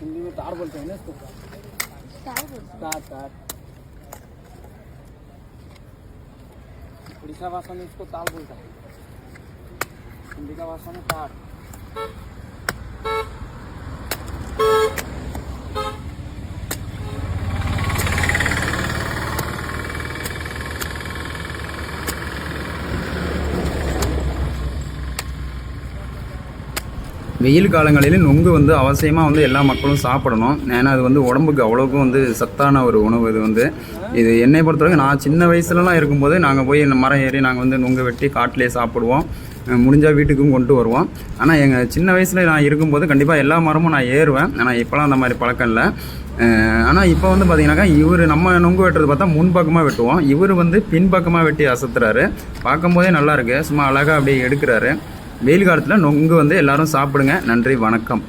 हिंदी में तार बोलते हैं ना इसको। तार तार। उड़ीसा भाषा में इसको ताल बोलता है। हिंदी का भाषा में तार। வெயில் காலங்களில் நுங்கு வந்து அவசியமாக வந்து எல்லா மக்களும் சாப்பிடணும். ஏன்னா அது வந்து உடம்புக்கு அவ்வளோக்கும் வந்து சத்தான ஒரு உணவு இது வந்து. இது என்னை பொறுத்தவரைக்கும் நான் சின்ன வயசுலலாம் இருக்கும்போது நாங்கள் போய் இந்த மரம் ஏறி நாங்கள் வந்து நுங்கு வெட்டி காட்டிலே சாப்பிடுவோம். முடிஞ்சால் வீட்டுக்கும் கொண்டு வருவோம். ஆனால் எங்கள் சின்ன வயசில் நான் இருக்கும்போது கண்டிப்பாக எல்லா மரமும் நான் ஏறுவேன். ஆனால் இப்போலாம் அந்த மாதிரி பழக்கம் இல்லை. ஆனால் இப்போ வந்து பார்த்தீங்கன்னாக்கா இவர் நம்ம நுங்கு வெட்டுறது பார்த்தா முன்பக்கமாக வெட்டுவோம். இவர் வந்து பின்பக்கமாக வெட்டி அசத்துறாரு. பார்க்கும்போதே நல்லாயிருக்கு சும்மா அழகாக அப்படியே எடுக்கிறாரு. வெயில் காலத்தில் நொங்கு வந்து எல்லாரும் சாப்பிடுங்க. நன்றி வணக்கம்.